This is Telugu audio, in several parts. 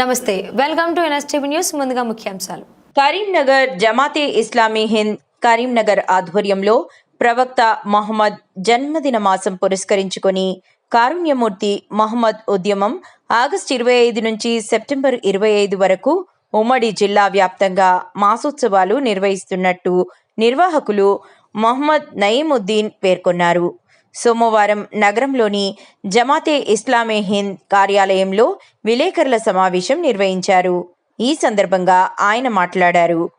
నమస్తే వెల్కమ్ టు ఎన్ఎస్టీవీ న్యూస్. ముందుగా ముఖ్యాంశాలు. కరీంనగర్ జమాతే ఇస్లామీ హింద్ కరీంనగర్ ఆధ్వర్యంలో ప్రవక్త మహమ్మద్ జన్మదిన మాసం పురస్కరించుకొని కారుణ్యమూర్తి మహమ్మద్ ఉద్యమం ఆగస్టు ఇరవై ఐదు నుంచి సెప్టెంబర్ ఇరవై ఐదు వరకు ఉమ్మడి జిల్లా వ్యాప్తంగా మాసోత్సవాలు నిర్వహిస్తున్నట్టు నిర్వాహకులు మహమ్మద్ నయీముద్దీన్ పేర్కొన్నారు. సోమవారం నగరంలోని జమాతే ఇస్లామే హింద్ కార్యాలయంలో విలేకరుల సమావేశం నిర్వహించారు. ఈ సందర్భంగా ఆయన మాట్లాడారు.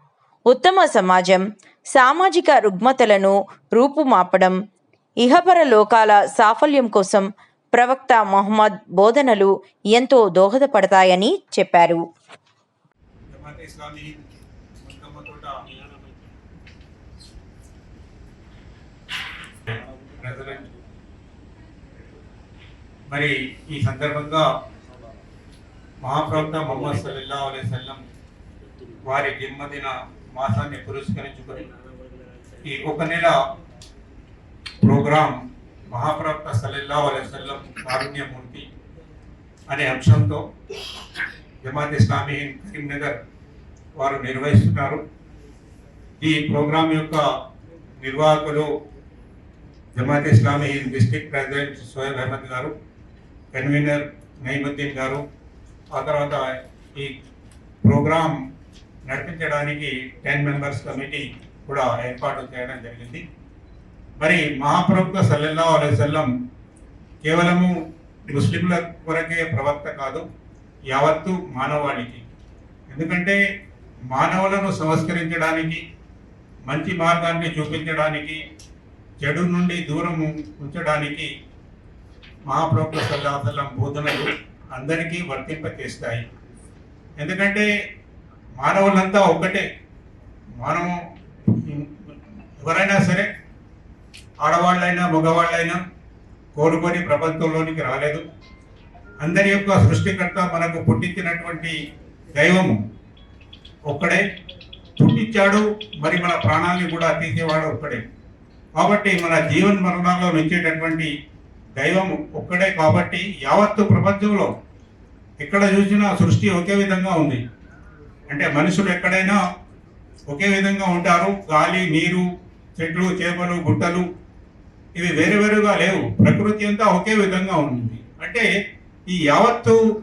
ఉత్తమ సమాజం సామాజిక రుగ్మతలను రూపుమాపడం ఇహపర లోకాల సాఫల్యం కోసం ప్రవక్త మొహమ్మద్ బోధనలు ఎంతో దోహదపడతాయని చెప్పారు. ప్రెసిడెంట్ మరి ఈ సందర్భంగా మహాప్రవక్త మొహమ్మద్ సల్లా అలై సల్లం వారి జన్మదిన మాసాన్ని పురస్కరించుకొని ఈ ఒక నెల ప్రోగ్రాం మహాప్రవక్త సల్లల్లా అలై సల్లం కారుణ్యమూర్తి అనే అంశంతో జమాత్ ఇస్లామీ కరీంనగర్ వారు నిర్వహిస్తున్నారు. ఈ ప్రోగ్రాం యొక్క నిర్వాహకులు Jamaat Islami Hind district president Sohail Ahmed garu convener Nayeemuddin గారు. ఆ తర్వాత ఈ ప్రోగ్రాం నడిపించడానికి టెన్ మెంబర్స్ కమిటీ కూడా ఏర్పాటు చేయడం జరిగింది. మరి మహాప్రభుత్వ సల్లల్లా అలైవల్లం కేవలము ముస్లింల కొరకే ప్రవక్త కాదు యావత్తు మానవాళికి. ఎందుకంటే మానవులను సంస్కరించడానికి మంచి మార్గాన్ని చూపించడానికి చెడు నుండి దూరం ఉంచడానికి మహాప్రభు సల్లాహల్లం బోధనలు అందరికీ వర్తింపచేస్తాయి. ఎందుకంటే మానవులంతా ఒక్కటే. మనము ఎవరైనా సరే ఆడవాళ్ళైనా మగవాళ్ళైనా కోరుకొని ప్రపంచంలోనికి రాలేదు. అందరి యొక్క సృష్టికర్త మనకు పుట్టించినటువంటి దైవము ఒక్కడే. పుట్టించాడు మరి మన ప్రాణాన్ని కూడా తీసేవాడు ఒక్కడే. కాబట్టి మన జీవన మరణాల్లో నుంచేటటువంటి దైవం ఒక్కడే కాబట్టి యావత్తు ప్రపంచంలో ఎక్కడ చూసినా సృష్టి ఒకే విధంగా ఉంది. అంటే మనుషులు ఎక్కడైనా ఒకే విధంగా ఉంటారు. గాలి నీరు చెట్లు చేపలు గుట్టలు ఇవి వేరు వేరుగా లేవు. ప్రకృతి అంతా ఒకే విధంగా ఉంది. అంటే ఈ యావత్తు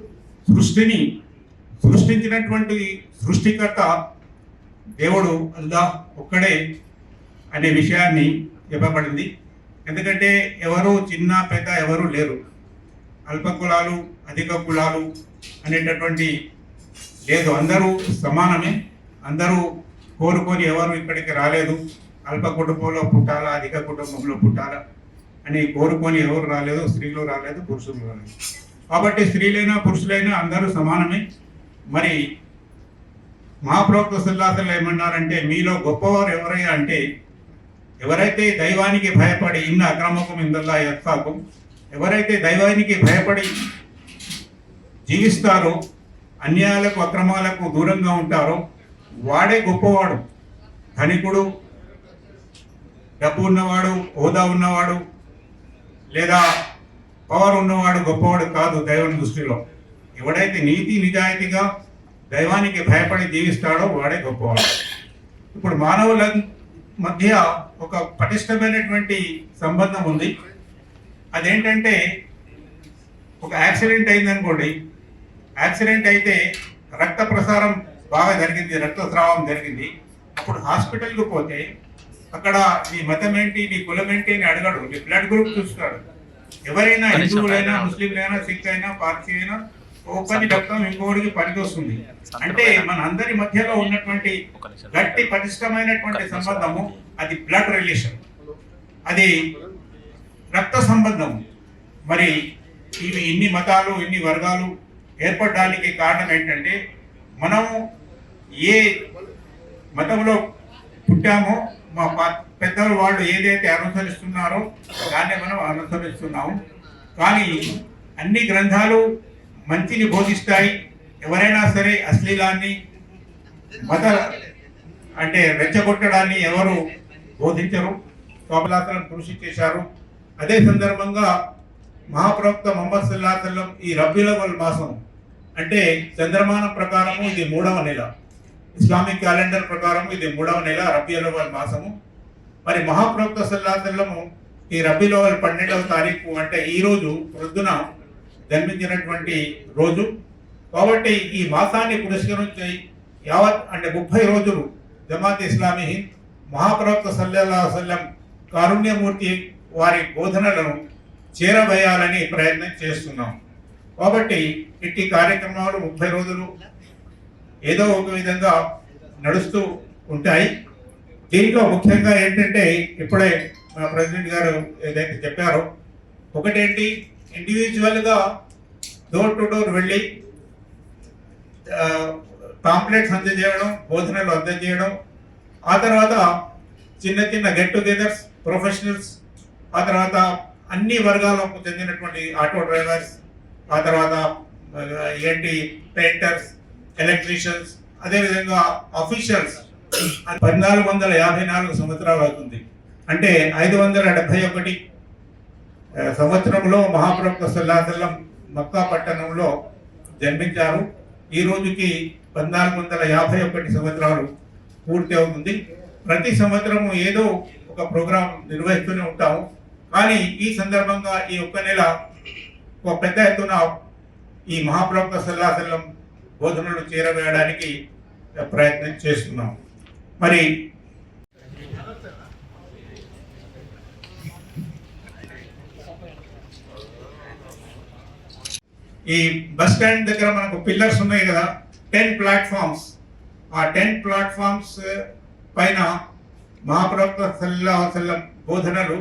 సృష్టిని సృష్టించినటువంటి సృష్టికర్త దేవుడు అల్లా ఒక్కడే అనే విషయాన్ని చెప్పబడింది ఎందుకంటే ఎవరు చిన్న పెద్ద ఎవరు లేరు. అల్ప కులాలు అధిక కులాలు అనేటటువంటి లేదు. అందరూ సమానమే. అందరూ కోరుకొని ఎవరు ఇక్కడికి రాలేదు. అల్ప కుటుంబంలో పుట్టాలా అధిక కుటుంబంలో పుట్టాలా అని కోరుకొని ఎవరు రాలేదు. స్త్రీలు రాలేదు పురుషులు రాలేదు. కాబట్టి స్త్రీలైనా పురుషులైనా అందరూ సమానమే. మరి మహాప్రవక్త సల్లాసలు ఏమన్నారంటే మీలో గొప్పవారు ఎవరైనా అంటే ఎవరైతే దైవానికి భయపడి ఇన్న అక్రమకం ఇందల్లా యత్సాకం ఎవరైతే దైవానికి భయపడి జీవిస్తారో అన్యాయాలకు అక్రమాలకు దూరంగా ఉంటారో వాడే గొప్పవాడు ధనికుడు డబ్బు ఉన్నవాడు హోదా ఉన్నవాడు లేదా పవర్ ఉన్నవాడు గొప్పవాడు కాదు దైవం దృష్టిలో. ఎవడైతే నీతి నిజాయితీగా దైవానికి భయపడి జీవిస్తాడో వాడే గొప్పవాడు. ఇప్పుడు మానవుల మధ్య ఒక పటిష్టమైనటువంటి సంబంధం ఉంది. అదేంటంటే ఒక యాక్సిడెంట్ అయిందనుకోండి యాక్సిడెంట్ అయితే రక్త ప్రసారం బాగా జరిగింది రక్తస్రావం జరిగింది. అప్పుడు హాస్పిటల్కి పోతే అక్కడ నీ మతం ఏంటి నీ కులం ఏంటి అని అడగడు. నీ బ్లడ్ గ్రూప్ చూస్తాడు. ఎవరైనా హిందువులైనా ముస్లింలైనా సిక్ అయినా పార్సీ అయినా ఒకరి రక్తం ఇంకొకరికి పనికి వస్తుంది అంటే మన అందరి మధ్యలో ఉన్నటువంటి గట్టి పటిష్టమైనటువంటి సంబంధము అది బ్లడ్ రిలేషన్ అది రక్త సంబంధం మరి ఇవి ఇన్ని మతాలు ఇన్ని వర్గాలు ఏర్పడడానికి కారణం ఏంటంటే మనము ఏ మతంలో పుట్టామో మా పెద్దలు వాళ్ళు ఏదైతే అనుసరిస్తున్నారో దాన్నే మనం అనుసరిస్తున్నాము. కానీ అన్ని గ్రంథాలు మంచిని బోధిస్తాయి. ఎవరైనా సరే అశ్లీలాన్ని మత అంటే రెచ్చగొట్టడాన్ని ఎవరు బోధించరు. స్వామిలాతలను కృషి చేశారు. అదే సందర్భంగా మహాప్రవక్త మొహమ్మద్ సల్లాహల్లం ఈ రబీలవల్ మాసం అంటే చంద్రమానం ప్రకారము ఇది మూడవ నెల. ఇస్లామిక్ క్యాలెండర్ ప్రకారం ఇది మూడవ నెల రబియల్ మాసము. మరి మహాప్రవక్త సల్లాహల్లము ఈ రబీలోవల్ పన్నెండవ తారీఖు అంటే ఈరోజు ప్రొద్దున జన్మించినటువంటి రోజు. కాబట్టి ఈ మాసాన్ని పురస్కరించి యావత్ అంటే ముప్పై రోజులు జమాత్ ఇస్లామీ హింద్ మహాప్రవక్త సల్లల్లా వసల్లం కారుణ్యమూర్తి వారి బోధనలను చేరవేయాలని ప్రయత్నం చేస్తున్నాం. కాబట్టి ఇట్టి కార్యక్రమాలు ముప్పై రోజులు ఏదో ఒక విధంగా నడుస్తూ ఉంటాయి. దీంట్లో ముఖ్యంగా ఏంటంటే ఇప్పుడే మా ప్రెసిడెంట్ గారు ఏదైతే చెప్పారో ఒకటేంటి? ఇండివిజువల్గా డోర్ టు డోర్ వెళ్ళి పాంప్లెట్స్ అందజేయడం బోధనలు అందజేయడం ఆ తర్వాత చిన్న చిన్న గెట్ టుగెదర్స్ ప్రొఫెషనల్స్ ఆ తర్వాత అన్ని వర్గాలకు చెందినటువంటి ఆటో డ్రైవర్స్ ఆ తర్వాత ఏంటి పెయింటర్స్ ఎలక్ట్రీషియన్స్ అదేవిధంగా అఫీషియల్స్ పద్నాలుగు వందల యాభై నాలుగు సంవత్సరాలు అవుతుంది. అంటే ఐదు వందల డెబ్బై ఒకటి సంవత్సరంలో మహాప్రభుత్వ సల్లాహల్లం మక్కా పట్టణంలో జన్మించారు. ఈ రోజుకి పద్నాలుగు వందల యాభై ఒకటి సంవత్సరాలు పూర్తి అవుతుంది. ప్రతి సంవత్సరము ఏదో ఒక ప్రోగ్రాం నిర్వహిస్తూనే ఉంటాము కానీ ఈ సందర్భంగా ఈ ఒక్క నెల ఒక పెద్ద ఎత్తున ఈ మహాప్రభుత్వ సల్లాహల్లం బోధనలు చేరవేయడానికి ప్రయత్నం చేస్తున్నాం. మరి ఈ బస్ స్టాండ్ దగ్గర మనకు పిల్లర్స్ ఉన్నాయి కదా టెన్ ప్లాట్ఫామ్స్ ఆ టెన్ ప్లాట్ఫామ్స్ పైన మహాప్రవక్త సల్లా బోధనలు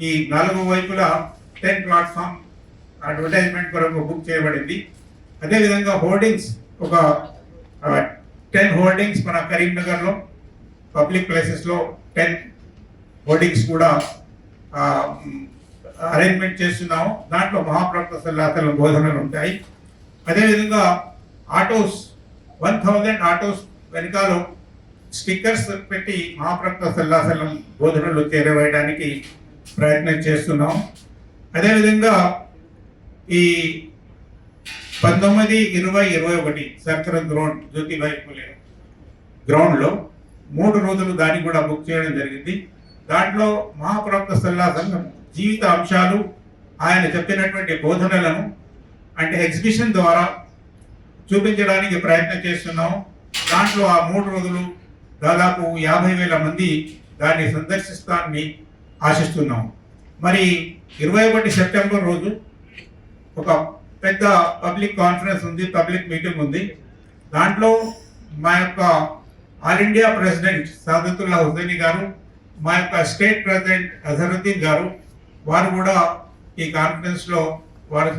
ఈ నాలుగు వైపులా టెన్ ప్లాట్ఫామ్ అడ్వర్టైజ్మెంట్ కొరకు బుక్ చేయబడింది. అదేవిధంగా హోర్డింగ్స్ ఒక టెన్ హోర్డింగ్స్ మన కరీంనగర్లో పబ్లిక్ ప్లేసెస్లో టెన్ హోర్డింగ్స్ కూడా అరేంజ్మెంట్ చేస్తున్నాము. దాంట్లో మహాప్రవక్త సల్లాతల బోధనలు ఉంటాయి. అదేవిధంగా ఆటోస్ వన్ థౌజండ్ ఆటోస్ వెనకాల స్టిక్కర్స్ పెట్టి మహాప్రవక్త సల్లాసలం బోధనలు చేరవేయడానికి ప్రయత్నం చేస్తున్నాం. అదేవిధంగా ఈ పంతొమ్మిది ఇరవై ఇరవై ఒకటి సర్కర్ గ్రౌండ్ జ్యోతిబాయి పులే గ్రౌండ్లో మూడు రోజులు దాన్ని కూడా బుక్ చేయడం జరిగింది. దాంట్లో మహాప్రవక్త సల్లా సంఘం జీవిత అంశాలు ఆయన చెప్పినటువంటి బోధనలను అంటే ఎగ్జిబిషన్ ద్వారా చూపించడానికి ప్రయత్నం చేస్తున్నాం. దాంట్లో ఆ మూడు రోజులు దాదాపు యాభై వేల మంది దాన్ని సందర్శిస్తానని ఆశిస్తున్నాం. మరి ఇరవై ఒకటి సెప్టెంబర్ రోజు ఒక పెద్ద పబ్లిక్ కాన్ఫరెన్స్ ఉంది పబ్లిక్ మీటింగ్ ఉంది. దాంట్లో మా యొక్క all India president Saadatullah Husaini garu మా యొక్క స్టేట్ ప్రెసిడెంట్ అజరుద్దీన్ గారు వారు కూడా ఈ కాన్ఫరెన్స్లో వారు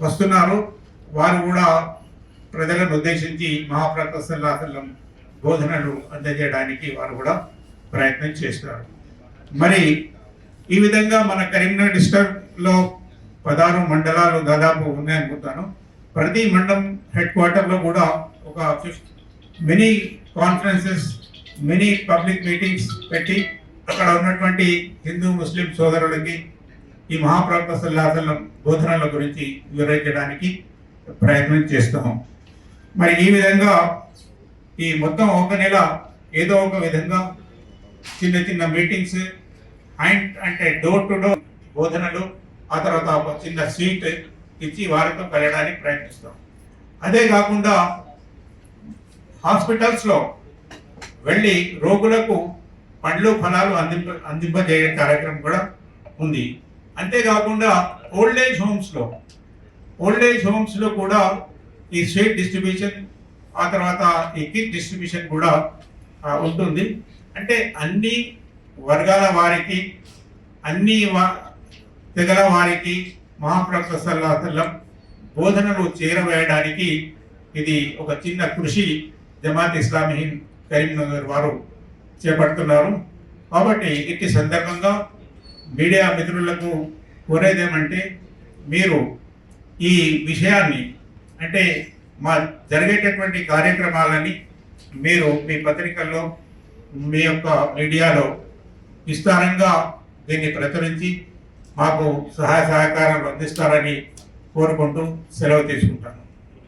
వస్తున్నారు. వారు కూడా ప్రజలను ఉద్దేశించి మహాప్రవక్త బోధనలు అందజేయడానికి వారు కూడా ప్రయత్నం చేస్తారు మరి ఈ విధంగా మన కరీంనగర్ డిస్ట్రిక్ట్లో పదహారు మండలాలు దాదాపు ఉన్నాయనుకుంటాను. ప్రతి మండలం హెడ్ క్వార్టర్లో కూడా ఒక fifth mini conferences mini public meetings పెట్టి అక్కడ ఉన్నటువంటి హిందూ ముస్లిం సోదరులకి ఈ మహాప్రవక్త సల్లాసల బోధనల గురించి వివరించడానికి ప్రయత్నం చేస్తాము మరి ఈ విధంగా ఈ మొత్తం ఒక నెల ఏదో ఒక విధంగా చిన్న చిన్న మీటింగ్స్ అండ్ అంటే డోర్ టు డోర్ బోధనలు ఆ తర్వాత ఒక చిన్న సీట్ ఇచ్చి వారితో కలయడానికి ప్రయత్నిస్తాం అదే కాకుండా హాస్పిటల్స్లో వెళ్ళి రోగులకు పండ్లు ఫలాలు అందింప అందింపజేయడం కార్యక్రమం కూడా ఉంది. అంతేకాకుండా ఓల్డ్ ఏజ్ హోమ్స్లో ఓల్డ్ ఏజ్ హోమ్స్లో కూడా ఈ స్వీట్ డిస్ట్రిబ్యూషన్ ఆ తర్వాత ఈ కిట్ డిస్ట్రిబ్యూషన్ కూడా ఉంటుంది. అంటే అన్ని వర్గాల వారికి అన్ని తెగల వారికి మహాప్రవక్త సల్లాహల్లం బోధనలు చేరవేయడానికి ఇది ఒక చిన్న కృషి జమాత్ ఇస్లామీ కరీంనగర్ వారు చేపడుతున్నారు. కాబట్టి ఇట్టి సందర్భంగా మీడియా మిత్రులకు కోరేదేమంటే మీరు ఈ విషయాన్ని అంటే మా జరిగేటటువంటి కార్యక్రమాలని మీరు మీ పత్రికల్లో మీ యొక్క మీడియాలో విస్తారంగా దీన్ని ప్రచురించి మాకు సహాయ సహకారాలు అందిస్తారని కోరుకుంటూ సెలవు తీసుకుంటాను.